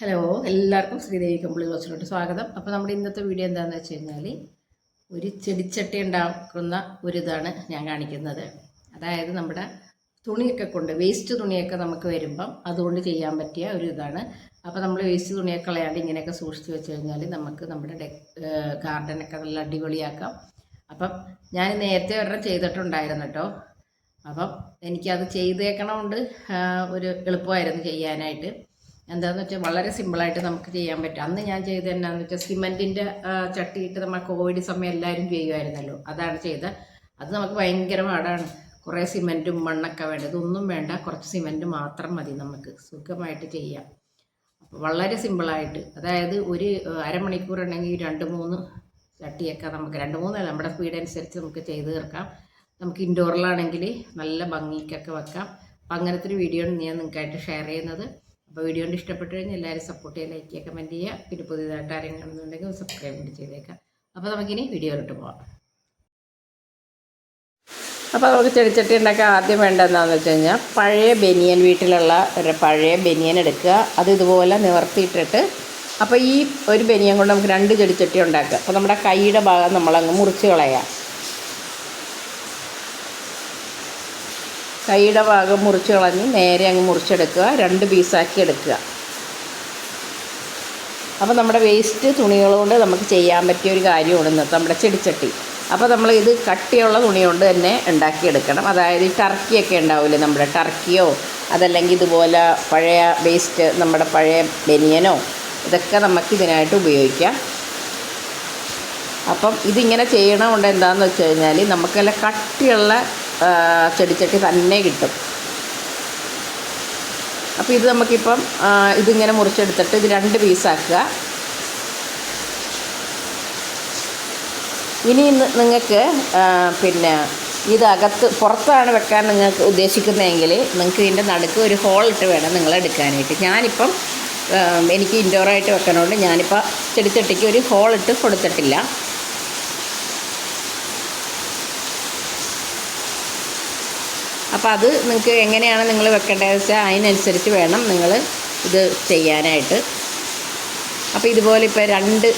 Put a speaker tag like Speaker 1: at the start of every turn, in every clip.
Speaker 1: Hello എല്ലാവർക്കും ശ്രീദേവി കമ്പിളി ക്ലോസിലോട്ട് സ്വാഗതം. അപ്പോൾ നമ്മുടെ ഇന്നത്തെ വീഡിയോ എന്താണെന്ന് വെച്ച് കഴിഞ്ഞാൽ ഒരു ചെടിച്ചട്ടി ഉണ്ടാക്കുന്ന ഒരു ഇതാണ് ഞാൻ കാണിക്കുന്നത്. അതായത് നമ്മുടെ തുണിയൊക്കെ കൊണ്ട് വേസ്റ്റ് തുണിയൊക്കെ നമുക്ക് വരുമ്പം അതുകൊണ്ട് ചെയ്യാൻ പറ്റിയ ഒരു ഇതാണ്. അപ്പോൾ നമ്മൾ വേസ്റ്റ് തുണിയൊക്കെ കളയാണ്ട് ഇങ്ങനെയൊക്കെ സൂക്ഷിച്ച് വെച്ച് കഴിഞ്ഞാൽ നമുക്ക് നമ്മുടെ ഡെ ഗാർഡനൊക്കെ നല്ല അടിപൊളിയാക്കാം. അപ്പം ഞാൻ നേരത്തെ ഒരെണ്ണം ചെയ്തിട്ടുണ്ടായിരുന്നു കേട്ടോ. അപ്പം എനിക്കത് ചെയ്തേക്കണമുണ്ട് ഒരു എളുപ്പമായിരുന്നു ചെയ്യാനായിട്ട്. എന്താണെന്ന് വെച്ചാൽ വളരെ സിമ്പിളായിട്ട് നമുക്ക് ചെയ്യാൻ പറ്റും. അന്ന് ഞാൻ ചെയ്തത് എന്നാന്ന് വെച്ചാൽ സിമെന്റിന്റെ ചട്ടിയിട്ട് നമ്മൾ കോവിഡ് സമയം എല്ലാവരും ചെയ്യുമായിരുന്നല്ലോ അതാണ് ചെയ്തത്. അത് നമുക്ക് ഭയങ്കര പാടാണ്. കുറേ സിമെന്റും മണ്ണൊക്കെ വേണ്ട. ഇതൊന്നും വേണ്ട. കുറച്ച് സിമെന്റ് മാത്രം മതി നമുക്ക്. സുഖമായിട്ട് ചെയ്യാം. വളരെ സിമ്പിളായിട്ട് അതായത് ഒരു അരമണിക്കൂർ ഉണ്ടെങ്കിൽ രണ്ട് മൂന്ന് ചട്ടിയൊക്കെ നമുക്ക് രണ്ട് മൂന്നല്ല. നമ്മുടെ സ്പീഡ് അനുസരിച്ച് നമുക്ക് ചെയ്ത് തീർക്കാം. നമുക്ക് ഇൻഡോറിലാണെങ്കിൽ നല്ല ഭംഗിക്കൊക്കെ വെക്കാം. അപ്പം അങ്ങനത്തെ ഒരു വീഡിയോ ആണ് ഞാൻ നിങ്ങൾക്കായിട്ട് ഷെയർ ചെയ്യുന്നത്. അപ്പോൾ വീഡിയോ കൊണ്ട് ഇഷ്ടപ്പെട്ടു കഴിഞ്ഞാൽ എല്ലാവരും സപ്പോർട്ട് ചെയ്യുക ലൈക്ക് ചെയ്യുക കമന്റ് ചെയ്യുക പിന്നെ പുതിയതായിട്ട് ആരെങ്കിലും കാണുന്നുണ്ടെങ്കിൽ സബ്സ്ക്രൈബ് കൂടി ചെയ്തേക്കാം. അപ്പോൾ നമുക്കിനി വീഡിയോയിലോട്ട് പോവാം. അപ്പോൾ നമുക്ക് ചെടിച്ചട്ടി ഉണ്ടാക്കാൻ ആദ്യം വേണ്ടതെന്നാന്ന് വെച്ച് കഴിഞ്ഞാൽ പഴയ ബനിയൻ വീട്ടിലുള്ള ഒരു പഴയ ബനിയൻ എടുക്കുക. അത് ഇതുപോലെ നിവർത്തിയിട്ടിട്ട് അപ്പോൾ ഈ ഒരു ബനിയൻ കൊണ്ട് നമുക്ക് രണ്ട് ചെടിച്ചട്ടി ഉണ്ടാക്കുക. അപ്പോൾ നമ്മുടെ കൈയുടെ ഭാഗം നമ്മളങ്ങ് മുറിച്ച് കളയാം. കൈയുടെ ഭാഗം മുറിച്ച് കളഞ്ഞ് നേരെ അങ്ങ് മുറിച്ചെടുക്കുക. രണ്ട് പീസാക്കി എടുക്കുക. അപ്പോൾ നമ്മുടെ വേസ്റ്റ് തുണികൾ കൊണ്ട് നമുക്ക് ചെയ്യാൻ പറ്റിയ ഒരു കാര്യമാണ് ഇന്നത്തെ നമ്മുടെ ചെടിച്ചട്ടി. അപ്പോൾ നമ്മൾ ഇത് കട്ടിയുള്ള തുണി കൊണ്ട് തന്നെ ഉണ്ടാക്കിയെടുക്കണം അതായത് ഈ ടർക്കിയൊക്കെ ഉണ്ടാവില്ലേ നമ്മുടെ ടർക്കിയോ അതല്ലെങ്കിൽ ഇതുപോലെ പഴയ വേസ്റ്റ് നമ്മുടെ പഴയ ബനിയനോ ഇതൊക്കെ നമുക്ക് ഇതിനായിട്ട് ഉപയോഗിക്കാം. അപ്പം ഇതിങ്ങനെ ചെയ്യണമുണ്ട് എന്താണെന്ന് വെച്ച് കഴിഞ്ഞാൽ നമുക്കല്ല കട്ടിയുള്ള ചെടിച്ചട്ടി തന്നെ കിട്ടും. അപ്പോൾ ഇത് നമുക്കിപ്പം ഇതിങ്ങനെ മുറിച്ചെടുത്തിട്ട് ഇത് രണ്ട് പീസാക്കുക. ഇനി നിങ്ങൾക്ക് പിന്നെ ഇതകത്ത് പുറത്താണ് വെക്കാൻ നിങ്ങൾക്ക് ഉദ്ദേശിക്കുന്നതെങ്കിൽ നിങ്ങൾക്ക് ഇതിന്റെ നടുക്ക് ഒരു ഹോൾ ഇട്ട് വേണം നിങ്ങൾ എടുക്കാനായിട്ട്. ഞാനിപ്പം എനിക്ക് ഇൻഡോറായിട്ട് വെക്കണോണ്ട് ഞാനിപ്പോൾ ചെടിച്ചട്ടിക്ക് ഒരു ഹോൾ ഇട്ട് കൊടുത്തിട്ടില്ല. അപ്പോൾ അത് നിങ്ങൾക്ക് എങ്ങനെയാണ് നിങ്ങൾ വെക്കേണ്ടത് വെച്ചാൽ അതിനനുസരിച്ച് വേണം നിങ്ങൾ ഇത് ചെയ്യാനായിട്ട്. അപ്പോൾ ഇതുപോലെ ഇപ്പോൾ രണ്ട്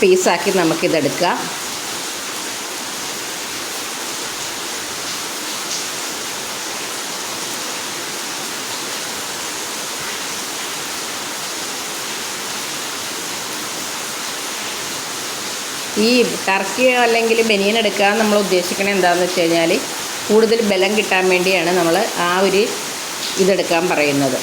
Speaker 1: പീസാക്കി നമുക്കിതെടുക്കാം. ഈ ടർക്കിയോ അല്ലെങ്കിൽ ബനിയൻ എടുക്കാൻ നമ്മൾ ഉദ്ദേശിക്കുന്നത് എന്താണെന്ന് വെച്ച് കഴിഞ്ഞാൽ കൂടുതൽ ബലം കിട്ടാൻ വേണ്ടിയാണ് നമ്മൾ ആ ഒരു ഇതെടുക്കാൻ പറയുന്നത്.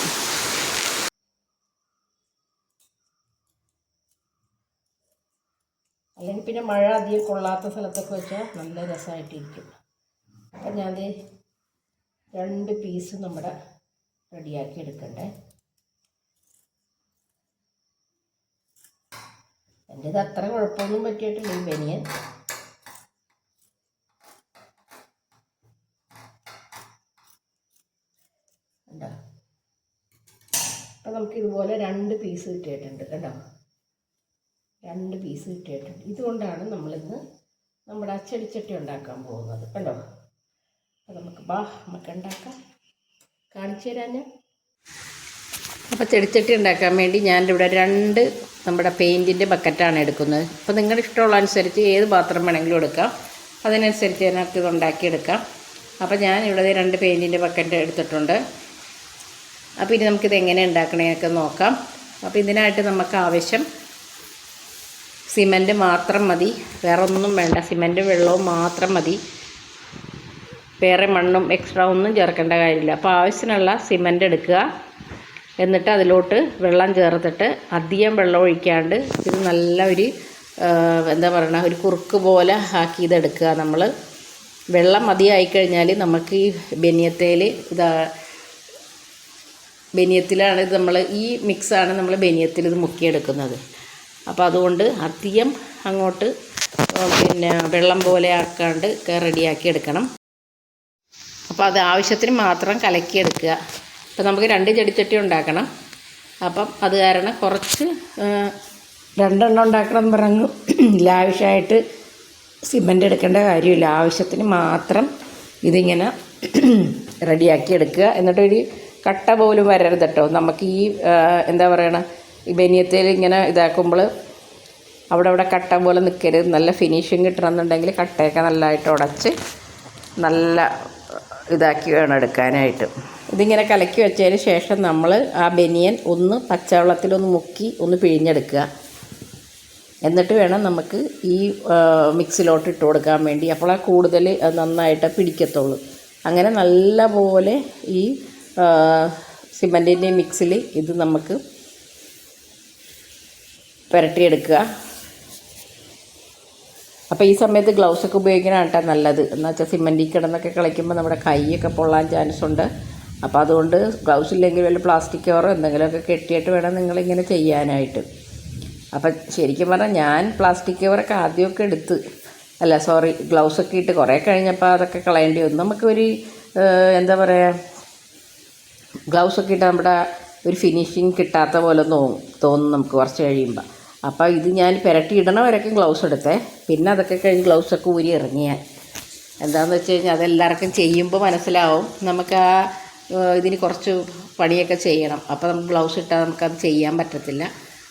Speaker 1: അല്ലെങ്കിൽ പിന്നെ മഴ അധികം കൊള്ളാത്ത സ്ഥലത്തൊക്കെ വെച്ചാൽ നല്ല രസമായിട്ടിരിക്കും. അപ്പം ഞാൻ രണ്ട് പീസ് നമ്മുടെ റെഡിയാക്കി എടുക്കണ്ടേ. എന്റെ ഇത് അത്ര കുഴപ്പമൊന്നും പറ്റിയിട്ടില്ല ഈ ബനിയൻ. കണ്ടോ? അപ്പം നമുക്ക് ഇതുപോലെ രണ്ട് പീസ് കിട്ടിയിട്ടുണ്ട് കേട്ടോ രണ്ട് പീസ് കിട്ടിയിട്ടുണ്ട്. ഇതുകൊണ്ടാണ് നമ്മളിന്ന് നമ്മുടെ അച്ചടിച്ചട്ടി ഉണ്ടാക്കാൻ പോകുന്നത് കണ്ടോ? അപ്പം നമുക്ക് ബാ നമുക്ക് ഉണ്ടാക്കാം. കാണിച്ചു തരാൻ അപ്പോൾ ചെടിച്ചട്ടി ഉണ്ടാക്കാൻ വേണ്ടി ഞാനിവിടെ രണ്ട് നമ്മുടെ പെയിന്റിന്റെ ബക്കറ്റാണ് എടുക്കുന്നത്. അപ്പോൾ നിങ്ങളുടെ ഇഷ്ടമുള്ള അനുസരിച്ച് ഏത് പാത്രം വേണമെങ്കിലും എടുക്കാം. അതിനനുസരിച്ച് അതിനകത്ത് ഇത് ഉണ്ടാക്കിയെടുക്കാം. അപ്പോൾ ഞാൻ ഇവിടെ രണ്ട് പെയിന്റിന്റെ ബക്കറ്റ് എടുത്തിട്ടുണ്ട്. അപ്പോൾ ഇനി നമുക്കിത് എങ്ങനെ ഉണ്ടാക്കണേന്നൊക്കെ നോക്കാം. അപ്പോൾ ഇതിനായിട്ട് നമുക്ക് ആവശ്യം സിമന്റ് മാത്രം മതി. വേറെ ഒന്നും വേണ്ട. സിമന്റും വെള്ളവും മാത്രം മതി. വേറെ മണ്ണും എക്സ്ട്രാ ഒന്നും ചേർക്കേണ്ട കാര്യമില്ല. അപ്പോൾ ആവശ്യത്തിനുള്ള സിമന്റ് എടുക്കുക. എന്നിട്ട് അതിലോട്ട് വെള്ളം ചേർത്തിട്ട് അധികം വെള്ളം ഒഴിക്കാണ്ട് ഇത് നല്ല ഒരു എന്താ പറയുക ഒരു കുറുക്ക് പോലെ ആക്കി ഇതെടുക്കുക. നമ്മൾ വെള്ളം മതിയായി കഴിഞ്ഞാൽ നമുക്ക് ഈ ബനിയത്തേൽ ഇതാ ബനിയത്തിലാണ് ഇത് നമ്മൾ ഈ മിക്സാണ് നമ്മൾ ബനിയത്തിൽ ഇത് മുക്കിയെടുക്കുന്നത്. അപ്പോൾ അതുകൊണ്ട് അധികം അങ്ങോട്ട് പിന്നെ വെള്ളം പോലെ ആക്കാണ്ട് റെഡിയാക്കി എടുക്കണം. അപ്പോൾ അത് ആവശ്യത്തിന് മാത്രം കലക്കിയെടുക്കുക. അപ്പോൾ നമുക്ക് രണ്ട് ചെടിച്ചട്ടി ഉണ്ടാക്കണം. അപ്പം അത് കാരണം കുറച്ച് രണ്ടെണ്ണം ഉണ്ടാക്കണം എന്ന് പറഞ്ഞു ലാവിഷായിട്ട് സിമന്റ് എടുക്കേണ്ട കാര്യമില്ല. ആവശ്യത്തിന് മാത്രം ഇതിങ്ങനെ റെഡിയാക്കി എടുക്കുക. എന്നിട്ടൊരു കട്ട പോലും വരരുത് കേട്ടോ. നമുക്ക് ഈ എന്താ പറയണ ഈ ബനിയത്തിൽ ഇങ്ങനെ ഇതാക്കുമ്പോൾ അവിടെ അവിടെ കട്ട പോലെ നിൽക്കരുത്. നല്ല ഫിനിഷിങ് കിട്ടണമെന്നുണ്ടെങ്കിൽ കട്ടയൊക്കെ നല്ലതായിട്ട് ഉടച്ച് നല്ല ഇതാക്കി വേണം എടുക്കാനായിട്ട്. ഇതിങ്ങനെ കലക്കി വെച്ചതിന് ശേഷം നമ്മൾ ആ ബനിയൻ ഒന്ന് പച്ചവെള്ളത്തിലൊന്ന് മുക്കി ഒന്ന് പിഴിഞ്ഞെടുക്കുക. എന്നിട്ട് വേണം നമുക്ക് ഈ മിക്സിലോട്ട് ഇട്ട് കൊടുക്കാൻ വേണ്ടി. അപ്പോൾ ആ കൂടുതൽ നന്നായിട്ട് പിടിക്കത്തുള്ളൂ. അങ്ങനെ നല്ല പോലെ ഈ സിമന്റിന്റെ മിക്സിൽ ഇത് നമുക്ക് പുരട്ടിയെടുക്കുക. അപ്പോൾ ഈ സമയത്ത് ഗ്ലൗസൊക്കെ ഉപയോഗിക്കണ കേട്ടോ നല്ലത്. എന്നുവെച്ചാൽ സിമന്റിൽ കിടന്നൊക്കെ കളിക്കുമ്പോൾ നമ്മുടെ കൈയൊക്കെ പൊള്ളാൻ ചാൻസ് ഉണ്ട്. അപ്പോൾ അതുകൊണ്ട് ഗ്ലൗസ് ഇല്ലെങ്കിൽ വല്ല പ്ലാസ്റ്റിക് കവറോ എന്തെങ്കിലുമൊക്കെ കെട്ടിയിട്ട് വേണം നിങ്ങളിങ്ങനെ ചെയ്യാനായിട്ട്. അപ്പം ശരിക്കും പറഞ്ഞാൽ ഞാൻ പ്ലാസ്റ്റിക് കവറൊക്കെ ആദ്യമൊക്കെ എടുത്ത് അല്ല സോറി ഗ്ലൗസൊക്കെ ഇട്ട് കുറേ കഴിഞ്ഞപ്പോൾ അതൊക്കെ കളയേണ്ടി വന്നു. നമുക്കൊരു എന്താ പറയുക ഗ്ലൗസൊക്കെ ഇട്ട് നമ്മുടെ ഒരു ഫിനിഷിങ് കിട്ടാത്ത പോലെ തോന്നും തോന്നും നമുക്ക് കുറച്ച് കഴിയുമ്പോൾ അപ്പോൾ ഇത് ഞാൻ പുരട്ടി ഇടണ ഗ്ലൗസ് എടുത്തേ. പിന്നെ അതൊക്കെ കഴിഞ്ഞ് ഗ്ലൗസൊക്കെ ഊരി ഇറങ്ങിയാൽ. എന്താണെന്ന് വെച്ച് കഴിഞ്ഞാൽ അതെല്ലാവർക്കും ചെയ്യുമ്പോൾ മനസ്സിലാവും. നമുക്ക് ആ ഇതിന് കുറച്ച് പണിയൊക്കെ ചെയ്യണം. അപ്പോൾ നമുക്ക് ഗ്ലൗസ് ഇട്ടാൽ നമുക്കത് ചെയ്യാൻ പറ്റത്തില്ല.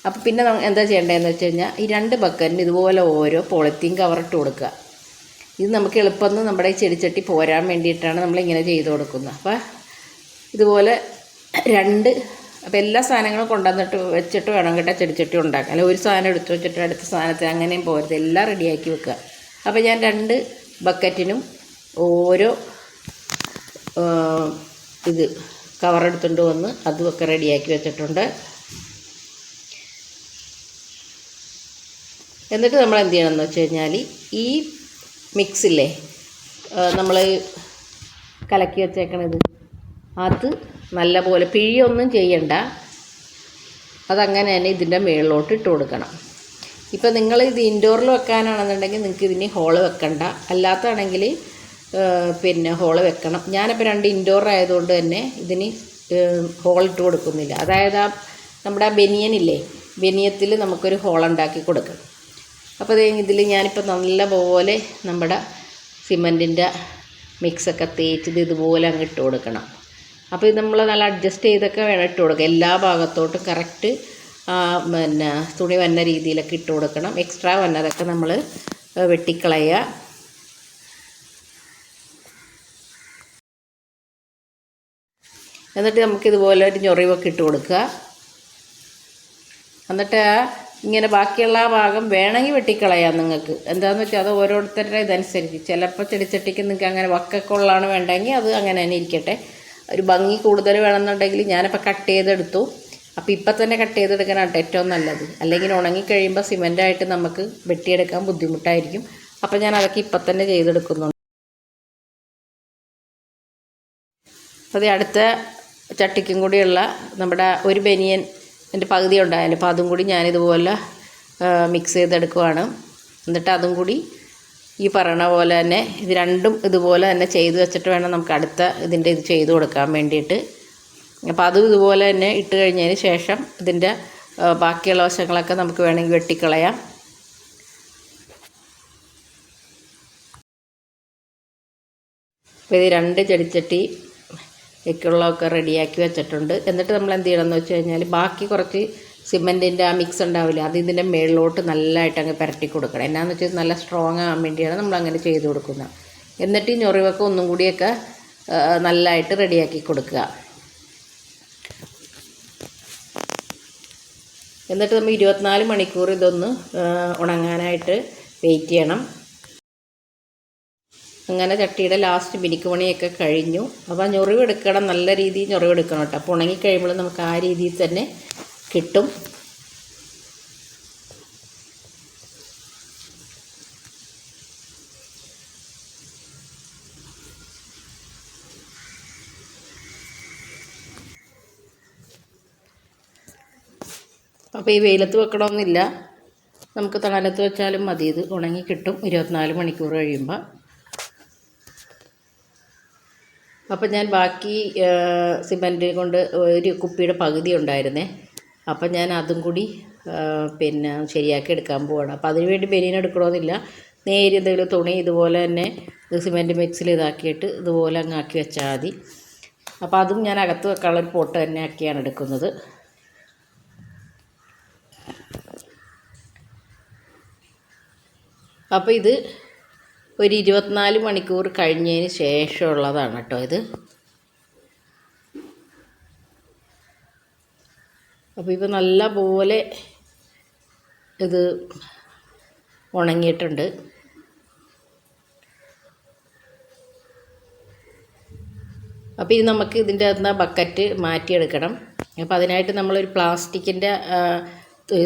Speaker 1: അപ്പോൾ പിന്നെ എന്താ ചെയ്യേണ്ടതെന്ന് വെച്ച് കഴിഞ്ഞാൽ ഈ രണ്ട് ബക്കറ്റിന് ഇതുപോലെ ഓരോ പോളിത്തീൻ കവർ ഇട്ട് കൊടുക്കുക. ഇത് നമുക്ക് എളുപ്പമെന്ന് നമ്മുടെ ഈ ചെടിച്ചട്ടി പോരാൻ വേണ്ടിയിട്ടാണ് നമ്മളിങ്ങനെ ചെയ്ത് കൊടുക്കുന്നത്. അപ്പോൾ ഇതുപോലെ രണ്ട് അപ്പോൾ എല്ലാ സാധനങ്ങളും കൊണ്ടുവന്നിട്ട് വെച്ചിട്ട് വേണം കേട്ടോ ചെടിച്ചട്ടി ഉണ്ടാക്കാൻ. അല്ലെങ്കിൽ ഒരു സാധനം എടുത്ത് വെച്ചിട്ട് അടുത്ത സാധനത്തിൽ അങ്ങനെയും പോരുത്. എല്ലാം റെഡിയാക്കി വെക്കുക. അപ്പോൾ ഞാൻ രണ്ട് ബക്കറ്റിനും ഓരോ ഇത് കവറെടുത്തുകൊണ്ട് വന്ന് അതുമൊക്കെ റെഡിയാക്കി വെച്ചിട്ടുണ്ട്. എന്നിട്ട് നമ്മൾ എന്ത് ചെയ്യണം എന്ന് വെച്ച് കഴിഞ്ഞാൽ ഈ മിക്സില്ലേ നമ്മൾ കലക്കി വെച്ചേക്കണത്. അത് നല്ലപോലെ പിഴിയൊന്നും ചെയ്യണ്ട. അതങ്ങനെ തന്നെ ഇതിന്റെ മുകളിലോട്ട് ഇട്ട് കൊടുക്കണം. ഇപ്പോൾ നിങ്ങൾ ഇത് ഇൻഡോറിൽ വെക്കാനാണെന്നുണ്ടെങ്കിൽ നിങ്ങൾക്ക് ഇതിന് ഹോൾ വെക്കണ്ട. അല്ലാത്താണെങ്കിൽ പിന്നെ ഹോൾ വെക്കണം. ഞാനിപ്പോൾ രണ്ട് ഇൻഡോർ ആയതുകൊണ്ട് തന്നെ ഇതിന് ഹോൾ ഇട്ട് കൊടുക്കുന്നില്ല. അതായത് ആ നമ്മുടെ ആ ബനിയനില്ലേ ബനിയത്തിൽ നമുക്കൊരു ഹോൾ ഉണ്ടാക്കി കൊടുക്കണം. അപ്പോൾ ഇതിൽ ഞാനിപ്പോൾ നല്ല പോലെ നമ്മുടെ സിമന്റിന്റെ മിക്സൊക്കെ തേച്ചത് ഇതുപോലെ അങ്ങ് ഇട്ട് കൊടുക്കണം. അപ്പോൾ ഇത് നമ്മൾ നല്ല അഡ്ജസ്റ്റ് ചെയ്തൊക്കെ വേണം ഇട്ട് കൊടുക്കുക എല്ലാ ഭാഗത്തോട്ടും കറക്റ്റ് പിന്നെ തുണി വന്ന രീതിയിലൊക്കെ ഇട്ട് കൊടുക്കണം. എക്സ്ട്രാ വന്നതൊക്കെ നമ്മൾ വെട്ടിക്കളയുക. എന്നിട്ട് നമുക്കിതുപോലെ ഒരു ഞൊറിവൊക്കെ ഇട്ട് കൊടുക്കുക. എന്നിട്ട് ഇങ്ങനെ ബാക്കിയുള്ള ആ ഭാഗം വേണമെങ്കിൽ വെട്ടിക്കളയാം നിങ്ങൾക്ക്. എന്താണെന്ന് വെച്ചാൽ അത് ഓരോരുത്തരുടെ ഇതനുസരിച്ച്. ചിലപ്പോൾ ചെടിച്ചട്ടിക്ക് നിങ്ങൾക്ക് അങ്ങനെ വക്കൊക്കെ ഉള്ളതാണ് വേണ്ടെങ്കിൽ അത് അങ്ങനെ തന്നെ ഇരിക്കട്ടെ. ഒരു ഭംഗി കൂടുതൽ വേണമെന്നുണ്ടെങ്കിൽ ഞാനിപ്പോൾ കട്ട് ചെയ്തെടുത്തു. അപ്പോൾ ഇപ്പം തന്നെ കട്ട് ചെയ്തെടുക്കാനാണ് ഏറ്റവും നല്ലത്. അല്ലെങ്കിൽ ഉണങ്ങി ഉണങ്ങിക്കഴിയുമ്പോൾ സിമെന്റായിട്ട് നമുക്ക് വെട്ടിയെടുക്കാൻ ബുദ്ധിമുട്ടായിരിക്കും. അപ്പോൾ ഞാൻ അതൊക്കെ ഇപ്പം തന്നെ ചെയ്തെടുക്കുന്നുണ്ട്. അപ്പോൾ അടുത്ത ചട്ടിക്കും കൂടിയുള്ള നമ്മുടെ ഒരു ബനിയൻ എന്റെ പകുതി ഉണ്ടായാലും അപ്പോൾ അതും കൂടി ഞാനിതുപോലെ മിക്സ് ചെയ്തെടുക്കുവാണ്. എന്നിട്ട് അതും കൂടി ഈ പറയണ പോലെ തന്നെ ഇത് രണ്ടും ഇതുപോലെ തന്നെ ചെയ്ത് വെച്ചിട്ട് വേണം നമുക്ക് അടുത്ത ഇതിന്റെ ഇത് ചെയ്ത് കൊടുക്കാൻ വേണ്ടിയിട്ട്. അപ്പോൾ അതും ഇതുപോലെ തന്നെ ഇട്ട് കഴിഞ്ഞതിന് ശേഷം ഇതിന്റെ ബാക്കിയുള്ള വശങ്ങളൊക്കെ നമുക്ക് വേണമെങ്കിൽ വെട്ടിക്കളയാം. അപ്പോൾ ഇത് രണ്ട് ചെടിച്ചട്ടി ഒക്കെയുള്ളതൊക്കെ റെഡിയാക്കി വെച്ചിട്ടുണ്ട്. എന്നിട്ട് നമ്മൾ എന്ത് ചെയ്യണമെന്ന് വെച്ച് കഴിഞ്ഞാൽ ബാക്കി കുറച്ച് സിമെന്റിന്റെ ആ മിക്സ് ഉണ്ടാവില്ല അത് ഇതിന്റെ മേളിലോട്ട് നല്ലതായിട്ട് അങ്ങ് പുരട്ടി കൊടുക്കണം. എന്നാന്ന് വെച്ചാൽ നല്ല സ്ട്രോങ് ആകാൻ വേണ്ടിയാണ് നമ്മൾ അങ്ങനെ ചെയ്ത് കൊടുക്കുന്നത്. എന്നിട്ട് ഈ ഞൊറിവൊക്കെ ഒന്നും കൂടിയൊക്കെ നല്ലതായിട്ട് റെഡിയാക്കി കൊടുക്കുക. എന്നിട്ട് നമ്മൾ ഇരുപത്തിനാല് മണിക്കൂർ ഇതൊന്ന് ഉണങ്ങാനായിട്ട് വെയിറ്റ് ചെയ്യണം. അങ്ങനെ ചട്ടിയുടെ ലാസ്റ്റ് മിനുക്ക് പണിയൊക്കെ കഴിഞ്ഞു. അപ്പോൾ ഞൊറിവെടുക്കണം നല്ല രീതിയിൽ ഞൊറിവെടുക്കണം കേട്ടോ. അപ്പോൾ ഉണങ്ങിക്കഴിയുമ്പോൾ നമുക്ക് ആ രീതിയിൽ തന്നെ കിട്ടും. അപ്പോൾ ഈ വെയിലത്ത് വെക്കണമെന്നില്ല നമുക്ക് തണലത്ത് വെച്ചാലും മതി. ഇത് ഉണങ്ങി കിട്ടും. ഇരുപത്തിനാല് മണിക്കൂർ കഴിയുമ്പോൾ അപ്പം ഞാൻ ബാക്കി സിമന്റ് കൊണ്ട് ഒരു കുപ്പിയുടെ പകുതി ഉണ്ടായിരുന്നേ. അപ്പം ഞാൻ അതും കൂടി പിന്നെ ശരിയാക്കി എടുക്കാൻ പോവാണ്. അപ്പോൾ അതിന് വേണ്ടി ബനിയൻ എടുക്കണമെന്നില്ല നേരി എന്തെങ്കിലും തുണി ഇതുപോലെ തന്നെ സിമന്റ് മിക്സിൽ ഇതാക്കിയിട്ട് ഇതുപോലെ അങ്ങ് ആക്കി വെച്ചാൽ മതി. അപ്പോൾ അതും ഞാൻ അകത്ത് വെക്കാനുള്ള ഒരു പോട്ട് തന്നെ ആക്കിയാണ് എടുക്കുന്നത്. അപ്പോൾ ഇത് ഒരു ഇരുപത്തിനാല് മണിക്കൂർ കഴിഞ്ഞതിന് ശേഷമുള്ളതാണ് കേട്ടോ ഇത്. അപ്പോൾ ഇപ്പോൾ നല്ല പോലെ ഇത് ഉണങ്ങിയിട്ടുണ്ട്. അപ്പോൾ ഇത് നമുക്ക് ഇതിന്റെ അകത്ത് നിന്ന് ബക്കറ്റ് മാറ്റിയെടുക്കണം. അപ്പോൾ അതിനായിട്ട് നമ്മളൊരു പ്ലാസ്റ്റിക്കിന്റെ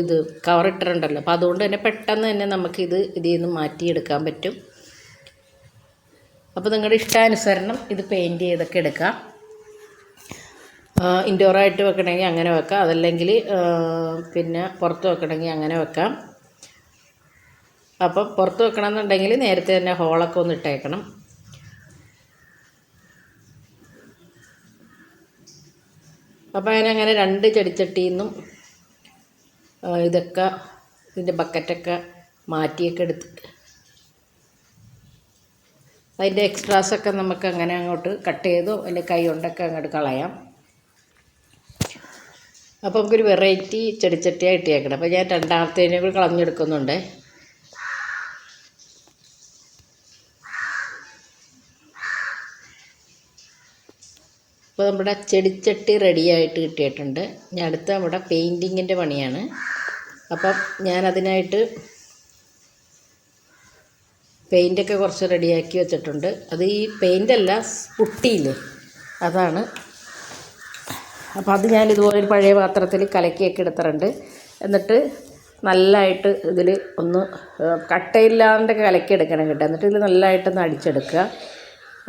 Speaker 1: ഇത് കവറിട്ടിട്ടുണ്ടല്ലോ അപ്പോൾ അതുകൊണ്ട് തന്നെ പെട്ടെന്ന് തന്നെ നമുക്കിത് ഇതിൽ നിന്ന് മാറ്റിയെടുക്കാൻ പറ്റും. അപ്പോൾ നിങ്ങളുടെ ഇഷ്ടാനുസരണം ഇത് പെയിന്റ് ചെയ്തൊക്കെ എടുക്കാം. ഇൻഡോറായിട്ട് വെക്കണമെങ്കിൽ അങ്ങനെ വെക്കാം. അതല്ലെങ്കിൽ പിന്നെ പുറത്ത് വെക്കണമെങ്കിൽ അങ്ങനെ വെക്കാം. അപ്പോൾ പുറത്ത് വെക്കണമെന്നുണ്ടെങ്കിൽ നേരത്തെ തന്നെ ഹോളൊക്കെ ഒന്ന് ഇട്ടേക്കണം. അപ്പോൾ അതിനങ്ങനെ രണ്ട് ചെടിച്ചട്ടിയിൽ നിന്നും ഇതൊക്കെ ഇതിന്റെ ബക്കറ്റൊക്കെ മാറ്റിയൊക്കെ എടുത്ത് അതിന്റെ എക്സ്ട്രാസൊക്കെ നമുക്ക് അങ്ങനെ അങ്ങോട്ട് കട്ട് ചെയ്തോ അല്ലെങ്കിൽ കൈ കൊണ്ടൊക്കെ അങ്ങോട്ട് കളയാം. അപ്പോൾ നമുക്കൊരു വെറൈറ്റി ചെടിച്ചട്ടിയായിട്ട് ഇട്ടിയേക്കണം അപ്പോൾ ഞാൻ രണ്ടാമത്തേനെ കൂടി കളഞ്ഞെടുക്കുന്നുണ്ട്. അപ്പോൾ നമ്മുടെ ചെടിച്ചട്ടി റെഡിയായിട്ട് കിട്ടിയിട്ടുണ്ട്. ഞാൻ അടുത്ത നമ്മുടെ പെയിന്റിങ്ങിന്റെ പണിയാണ്. അപ്പം ഞാൻ അതിനായിട്ട് പെയിന്റൊക്കെ കുറച്ച് റെഡിയാക്കി വെച്ചിട്ടുണ്ട്. അത് ഈ പെയിന്റല്ല പുട്ടിയില്ലേ? അതാണ്. അപ്പോൾ അത് ഞാൻ ഇതുപോലെ ഒരു പഴയ പാത്രത്തിൽ കലക്കിയൊക്കെ എടുത്തിട്ടുണ്ട്. എന്നിട്ട് നല്ലതായിട്ട് ഇതിൽ ഒന്ന് കട്ടയില്ലാണ്ട് കലക്കിയെടുക്കണം കേട്ടോ. എന്നിട്ട് ഇതിൽ നല്ലതായിട്ടൊന്ന് അടിച്ചെടുക്കുക.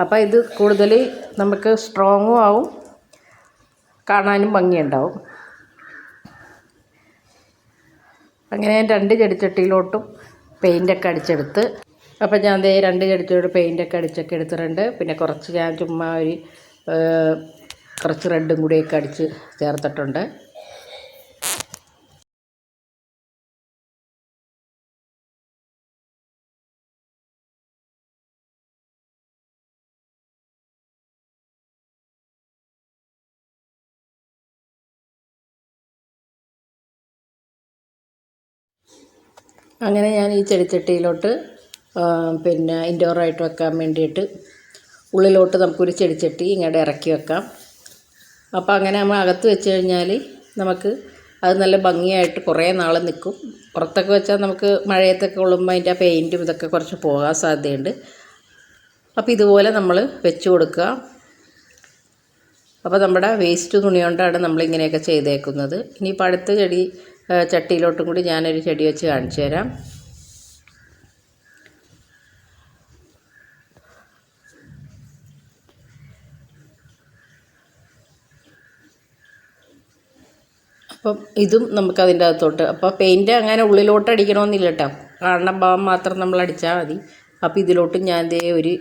Speaker 1: അപ്പോൾ ഇത് കൂടുതൽ നമുക്ക് സ്ട്രോങ്ങും ആവും കാണാനും ഭംഗിയുണ്ടാവും. അങ്ങനെ രണ്ട് ചെടിച്ചട്ടിയിലോട്ടും പെയിന്റൊക്കെ അടിച്ചെടുത്ത് അപ്പം ഞാൻ ദേ രണ്ട് ചെടിച്ചോട് പെയിന്റൊക്കെ അടിച്ചൊക്കെ എടുത്തിട്ടുണ്ട്. പിന്നെ കുറച്ച് ഞാൻ ചുമ്മാ ഒരു കുറച്ച് റെഡും കൂടിയൊക്കെ അടിച്ച് ചേർത്തിട്ടുണ്ട്. അങ്ങനെ ഞാൻ ഈ ചെടിച്ചട്ടിയിലോട്ട് പിന്നെ ഇൻഡോറായിട്ട് വെക്കാൻ വേണ്ടിയിട്ട് ഉള്ളിലോട്ട് നമുക്കൊരു ചെടിച്ചട്ടി ഇങ്ങോട്ട് ഇറക്കി വെക്കാം. അപ്പോൾ അങ്ങനെ നമ്മൾ അകത്ത് വെച്ച് കഴിഞ്ഞാൽ നമുക്ക് അത് നല്ല ഭംഗിയായിട്ട് കുറേ നാൾ നിൽക്കും പുറത്തൊക്കെ വെച്ചാൽ നമുക്ക് മഴയത്തൊക്കെ കൊള്ളുമ്പോൾ അതിന്റെ പെയിന്റും ഇതൊക്കെ കുറച്ച് പോകാൻ സാധ്യതയുണ്ട്. അപ്പോൾ ഇതുപോലെ നമ്മൾ വെച്ച് കൊടുക്കുക. അപ്പോൾ നമ്മുടെ വേസ്റ്റ് തുണി കൊണ്ടാണ് നമ്മളിങ്ങനെയൊക്കെ ചെയ്തേക്കുന്നത്. ഇനിയിപ്പോൾ അടുത്ത ചെടി ചട്ടിയിലോട്ടും കൂടി ഞാനൊരു ചെടി വെച്ച് കാണിച്ചു തരാം. അപ്പം ഇതും നമുക്ക് അതിന്റെ അകത്തോട്ട്. അപ്പോൾ പെയിന്റ് അങ്ങനെ ഉള്ളിലോട്ട് അടിക്കണമെന്നില്ല കേട്ടോ കാണുന്ന ഭാഗം മാത്രം നമ്മൾ അടിച്ചാൽ മതി. അപ്പോൾ ഇതിലോട്ട് ഞാൻ ദേ ഒരു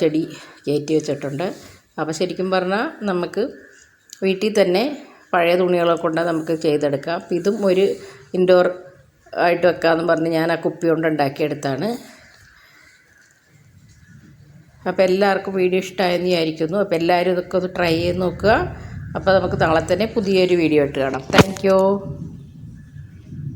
Speaker 1: ചെടി കയറ്റി വെച്ചിട്ടുണ്ട്. അപ്പോൾ ശരിക്കും പറഞ്ഞാൽ നമുക്ക് വീട്ടിൽ തന്നെ പഴയ തുണികളെ കൊണ്ട് നമുക്ക് ചെയ്തെടുക്കാം. അപ്പോൾ ഇതും ഒരു ഇൻഡോർ ആയിട്ട് വെക്കാമെന്ന് പറഞ്ഞ് ഞാൻ ആ കുപ്പി കൊണ്ട് ഉണ്ടാക്കിയെടുത്താണ്. അപ്പോൾ എല്ലാവർക്കും വീഡിയോ ഇഷ്ടമായെന്ന് വിചാരിക്കുന്നു. അപ്പോൾ എല്ലാവരും ഇതൊക്കെ ഒന്ന് ട്രൈ ചെയ്ത് നോക്കുക. അപ്പോൾ നമുക്ക് നാളെ തന്നെ പുതിയൊരു വീഡിയോ ഇട്ട് കാണാം. താങ്ക്